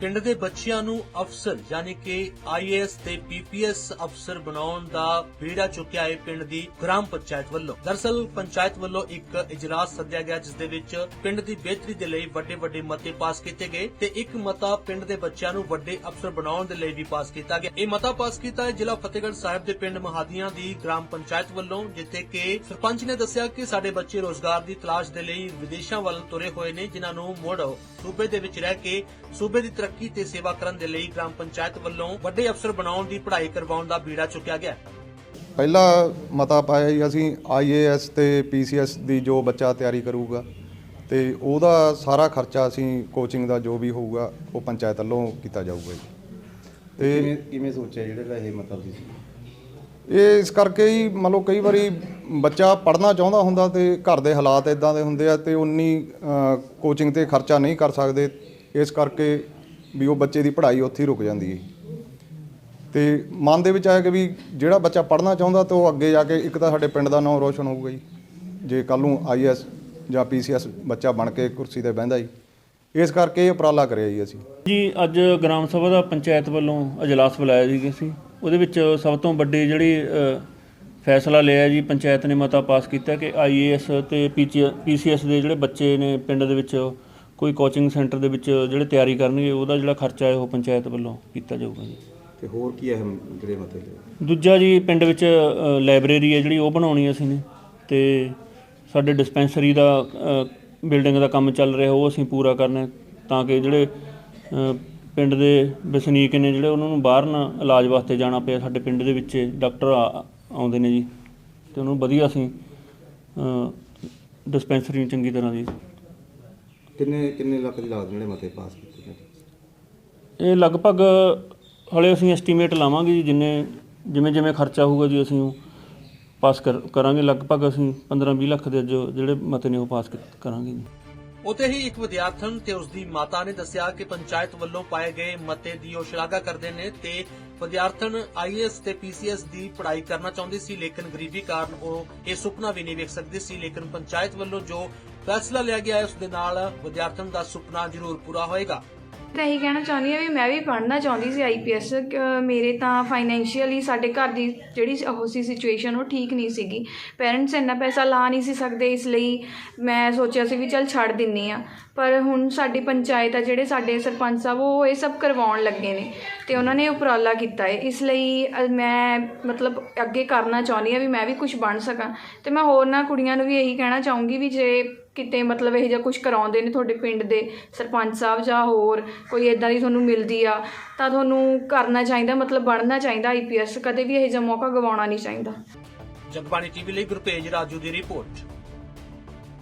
ਪਿੰਡ ਦੇ ਬੱਚਿਆਂ ਨੂੰ ਅਫਸਰ, ਯਾਨੀ ਕਿ ਆਈਏਐਸ ਤੇ ਪੀਪੀਐਸ ਅਫਸਰ ਬਣਾਉਣ ਦਾ ਬੀੜਾ ਚੁੱਕਿਆ ਹੈ ਪਿੰਡ ਦੀ ਗ੍ਰਾਮ ਪੰਚਾਇਤ ਵੱਲੋਂ। ਦਰਸਲ, ਪੰਚਾਇਤ ਵੱਲੋਂ ਇੱਕ ਇਜਲਾਸ ਸੱਦਿਆ ਗਿਆ ਜਿਸ ਦੇ ਵਿੱਚ ਪਿੰਡ ਦੀ ਬਿਹਤਰੀ ਦੇ ਲਈ ਵੱਡੇ ਵੱਡੇ ਮਤੇ ਪਾਸ ਕੀਤੇ ਗਏ ਤੇ ਇੱਕ ਮਤਾ ਪਿੰਡ ਦੇ ਬੱਚਿਆਂ ਨੂੰ ਵੱਡੇ ਅਫਸਰ ਬਣਾਉਣ ਦੇ ਲਈ ਵੀ ਪਾਸ ਕੀਤਾ ਗਿਆ। ਇਹ ਮਤਾ ਪਾਸ ਕੀਤਾ ਹੈ ਜ਼ਿਲ੍ਹਾ ਫਤਿਹਗੜ੍ਹ ਸਾਹਿਬ ਦੇ ਪਿੰਡ ਮਹਾਦੀਆਂ ਦੀ ਗ੍ਰਾਮ ਪੰਚਾਇਤ ਵੱਲੋਂ, ਜਿੱਥੇ ਕਿ ਸਰਪੰਚ ਨੇ ਦੱਸਿਆ ਕਿ ਸਾਡੇ ਬੱਚੇ ਰੋਜ਼ਗਾਰ ਦੀ ਤਲਾਸ਼ ਦੇ ਲਈ ਵਿਦੇਸ਼ਾਂ ਵੱਲ ਤੁਰੇ ਹੋਏ ਨੇ, ਜਿਨ੍ਹਾਂ ਨੂੰ ਮੁੜ ਸੂਬੇ ਦੇ ਵਿੱਚ ਰਹਿ ਕੇ ਸੂਬੇ ਦੀ ਤਰੱਕੀ ਤੇ ਸੇਵਾ ਕਰਨ ਦੇ ਲਈ ਗ੍ਰਾਮ ਪੰਚਾਇਤ ਵੱਲੋਂ ਵੱਡੇ ਅਫਸਰ ਬਣਾਉਣ ਦੀ ਪੜ੍ਹਾਈ ਕਰਵਾਉਣ ਦਾ ਬੀੜਾ ਚੁੱਕਿਆ ਗਿਆ। ਪਹਿਲਾ ਮਤਾ ਪਾਇਆ ਜੀ ਅਸੀਂ ਆਈਏਐਸ ਤੇ ਪੀਸੀਐਸ ਦੀ ਜੋ ਬੱਚਾ ਤਿਆਰੀ ਕਰੂਗਾ ਤੇ ਉਹਦਾ ਸਾਰਾ ਖਰਚਾ ਅਸੀਂ ਕੋਚਿੰਗ ਦਾ ਜੋ ਵੀ ਹੋਊਗਾ ਉਹ ਪੰਚਾਇਤ ਵੱਲੋਂ ਕੀਤਾ ਜਾਊਗਾ ਜੀ। ਤੇ ਕਿਵੇਂ ਕਿਵੇਂ ਸੋਚਿਆ ਜਿਹੜਾ ਇਹ ਮਤਲਬ ਸੀ ਇਹ ਇਸ ਕਰਕੇ ਹੀ ਮੰਨ ਲਓ ਕਈ ਵਾਰੀ ਬੱਚਾ ਪੜ੍ਹਨਾ ਚਾਹੁੰਦਾ ਹੁੰਦਾ ਤੇ ਘਰ ਦੇ ਹਾਲਾਤ ਇਦਾਂ ਦੇ ਹੁੰਦੇ ਆ ਤੇ ਉਨੀ ਕੋਚਿੰਗ ਤੇ ਖਰਚਾ ਨਹੀਂ ਕਰ ਸਕਦੇ। ਇਸ ਕਰਕੇ ਵੀ ਉਹ ਬੱਚੇ ਦੀ ਪੜ੍ਹਾਈ ਉੱਥੇ ਹੀ ਰੁਕ ਜਾਂਦੀ ਹੈ। ਤੇ ਮਨ ਦੇ ਵਿੱਚ ਆਇਆ ਕਿ ਵੀ ਜਿਹੜਾ ਬੱਚਾ ਪੜ੍ਹਨਾ ਚਾਹੁੰਦਾ ਤਾਂ ਉਹ ਅੱਗੇ ਜਾ ਕੇ ਇੱਕ ਤਾਂ ਸਾਡੇ ਪਿੰਡ ਦਾ ਨਾਮ ਰੋਸ਼ਨ ਹੋਊਗਾ ਜੀ। ਜੇ ਕੱਲ ਨੂੰ ਆਈਐਸ ਜਾਂ ਪੀਸੀਐਸ ਬੱਚਾ ਬਣ ਕੇ ਕੁਰਸੀ ਤੇ ਬਹਿੰਦਾ ਜੀ। ਇਸ ਕਰਕੇ ਇਹ ਉਪਰਾਲਾ ਕਰਿਆ ਜੀ ਅਸੀਂ। ਜੀ, ਅੱਜ ਗ੍ਰਾਮ ਸਭਾ ਦਾ ਪੰਚਾਇਤ ਵੱਲੋਂ ਅਜਲਾਸ ਬੁਲਾਇਆ ਜੀ ਸੀ ਉਹਦੇ ਵਿੱਚ ਸਭ ਤੋਂ ਵੱਡੀ ਜਿਹੜੀ ਫੈਸਲਾ ਲਿਆ ਜੀ, ਪੰਚਾਇਤ ਨੇ ਮਤਾ ਪਾਸ ਕੀਤਾ ਕਿ ਆਈਏਐਸ ਤੇ ਪੀਸੀਐਸ ਦੇ ਜਿਹੜੇ ਬੱਚੇ ਨੇ ਪਿੰਡ ਦੇ ਵਿੱਚ ਕੋਈ ਕੋਚਿੰਗ ਸੈਂਟਰ ਦੇ ਵਿੱਚ ਜਿਹੜੇ ਤਿਆਰੀ ਕਰਨਗੇ ਉਹਦਾ ਜਿਹੜਾ ਖਰਚਾ ਹੈ ਉਹ ਪੰਚਾਇਤ ਵੱਲੋਂ ਕੀਤਾ ਜਾਊਗਾ ਜੀ। ਤੇ ਹੋਰ ਕੀ ਅਹਿਮ ਜਿਹੜੇ ਮਤਲਬ ਦੂਜਾ ਜੀ ਪਿੰਡ ਵਿੱਚ ਲਾਇਬ੍ਰੇਰੀ ਹੈ ਜਿਹੜੀ ਉਹ ਬਣਾਉਣੀ ਅਸੀਂ ਨੇ। ਤੇ ਸਾਡੇ ਡਿਸਪੈਂਸਰੀ ਦਾ ਬਿਲਡਿੰਗ ਦਾ ਕੰਮ ਚੱਲ ਰਿਹਾ ਉਹ ਅਸੀਂ ਪੂਰਾ ਕਰਨਾ ਹੈ ਤਾਂ ਕਿ ਜਿਹੜੇ ਪਿੰਡ ਦੇ ਵਸਨੀਕ ਨੇ ਜਿਹੜੇ ਉਹਨਾਂ ਨੂੰ ਬਾਹਰ ਨਾ ਇਲਾਜ ਵਾਸਤੇ ਜਾਣਾ ਪਿਆ। ਸਾਡੇ ਪਿੰਡ ਦੇ ਵਿੱਚ ਡਾਕਟਰ ਆਉਂਦੇ ਨੇ ਜੀ। ਤੇ ਉਹਨੂੰ ਵਧੀਆ ਅਸੀਂ ਡਿਸਪੈਂਸਰੀ ਨੂੰ ਚੰਗੀ ਤਰ੍ਹਾਂ ਦੀ ਕਿੰਨੇ ਕਿੰਨੇ ਲੱਖ ਦੀ ਲਾਗਤ ਜਿਹੜੇ ਮਤੇ ਪਾਸ ਕੀਤੇ ਨੇ? ਇਹ ਲਗਭਗ ਹਲੇ ਅਸੀਂ ਐਸਟੀਮੇਟ ਲਾਵਾਂਗੇ ਜੀ ਜਿੰਨੇ, ਜਿਵੇਂ ਜਿਵੇਂ ਖਰਚਾ ਹੋਊਗਾ ਜੀ ਅਸੀਂ ਉਹ ਪਾਸ ਕਰ, ਕਰਾਂਗੇ। ਲਗਭਗ ਅਸੀਂ 15-20 ਲੱਖ ਦੇ ਜੋ ਜਿਹੜੇ ਮਤੇ ਨੇ ਉਹ ਪਾਸ ਕਰਾਂਗੇ ਜੀ। ਉਤੇ ਹੀ ਇੱਕ ਵਿਦਿਆਰਥਣ ਤੇ ਉਸ ਦੀ ਮਾਤਾ ਨੇ ਦੱਸਿਆ ਕਿ ਪੰਚਾਇਤ ਵੱਲੋਂ ਪਾਏ ਗਏ ਮਤੇ ਦੀ ਉਹ ਸ਼ਲਾਘਾ ਕਰਦੇ ਨੇ ਤੇ ਵਿਦਿਆਰਥਣ ਆਈਐਸ ਤੇ ਪੀਸੀਐਸ ਦੀ ਪੜ੍ਹਾਈ ਕਰਨਾ ਚਾਹੁੰਦੀ ਸੀ, ਲੇਕਿਨ ਗਰੀਬੀ ਕਾਰਨ ਉਹ ਇਹ ਸੁਪਨਾ ਵੀ ਨਹੀਂ ਵੇਖ ਸਕਦੀ ਸੀ, ਲੇਕਿਨ ਪੰਚਾਇਤ ਵੱਲੋਂ ਜੋ ਫੈਸਲਾ ਲਿਆ ਗਿਆ ਹੈ, ਉਸ ਦੇ ਨਾਲ ਵਿਦਿਆਰਥਣ ਦਾ ਸੁਪਨਾ ਜ਼ਰੂਰ ਪੂਰਾ ਹੋਏਗਾ। ਤਾਂ ਇਹੀ ਕਹਿਣਾ ਚਾਹੁੰਦੀ ਹਾਂ ਵੀ ਮੈਂ ਵੀ ਪੜ੍ਹਨਾ ਚਾਹੁੰਦੀ ਸੀ ਆਈਪੀਐਸ ਮੇਰੇ ਤਾਂ ਫਾਈਨੈਂਸ਼ੀਅਲੀ ਸਾਡੇ ਘਰ ਦੀ ਜਿਹੜੀ ਉਹ ਸੀ ਸਿਚੁਏਸ਼ਨ ਉਹ ਠੀਕ ਨਹੀਂ ਸੀਗੀ। ਪੇਰੈਂਟਸ ਇੰਨਾ ਪੈਸਾ ਲਾ ਨਹੀਂ ਸੀ ਸਕਦੇ ਇਸ ਲਈ ਮੈਂ ਸੋਚਿਆ ਸੀ ਵੀ ਚੱਲ ਛੱਡ ਦਿੰਨੀ ਆ। ਪਰ ਹੁਣ ਸਾਡੀ ਪੰਚਾਇਤ ਆ, ਜਿਹੜੇ ਸਾਡੇ ਸਰਪੰਚ ਸਾਹਿਬ ਉਹ ਇਹ ਸਭ ਕਰਵਾਉਣ ਲੱਗੇ ਨੇ ਤੇ ਉਹਨਾਂ ਨੇ ਉਪਰਾਲਾ ਕੀਤਾ ਹੈ ਇਸ ਲਈ ਮੈਂ ਮਤਲਬ ਅੱਗੇ ਕਰਨਾ ਚਾਹੁੰਦੀ ਆ ਵੀ ਮੈਂ ਵੀ ਕੁਝ ਬਣ ਸਕਾਂ। ਤੇ ਮੈਂ ਹੋਰ ਨਾ ਕੁੜੀਆਂ ਨੂੰ ਵੀ ਇਹੀ ਕਹਿਣਾ ਚਾਹੂੰਗੀ ਵੀ ਜੇ ਕਿਤੇ ਮਤਲਬ ਇਹ ਜਿਹਾ ਕੁਝ ਕਰਾਉਂਦੇ ਨੇ ਤੁਹਾਡੇ ਪਿੰਡ ਦੇ ਸਰਪੰਚ ਸਾਹਿਬ ਜਾਂ ਹੋਰ, ਕੋਈ ਇਦਾਂ ਦੀ ਤੁਹਾਨੂੰ ਮਿਲਦੀ ਆ, ਤਾਂ ਤੁਹਾਨੂੰ ਕਰਨਾ ਚਾਹੀਦਾ, ਮਤਲਬ ਬਣਨਾ ਚਾਹੀਦਾ ਆਈਪੀਐਸ ਕਦੇ ਵੀ ਇਹ ਜਿਹਾ ਮੌਕਾ ਗਵਾਉਣਾ ਨਹੀਂ ਚਾਹੀਦਾ। ਜਗਬਾਣੀ ਟੀਵੀ ਲਈ ਗੁਰਪੇਜ ਰਾਜੂ ਦੀ ਰਿਪੋਰਟ।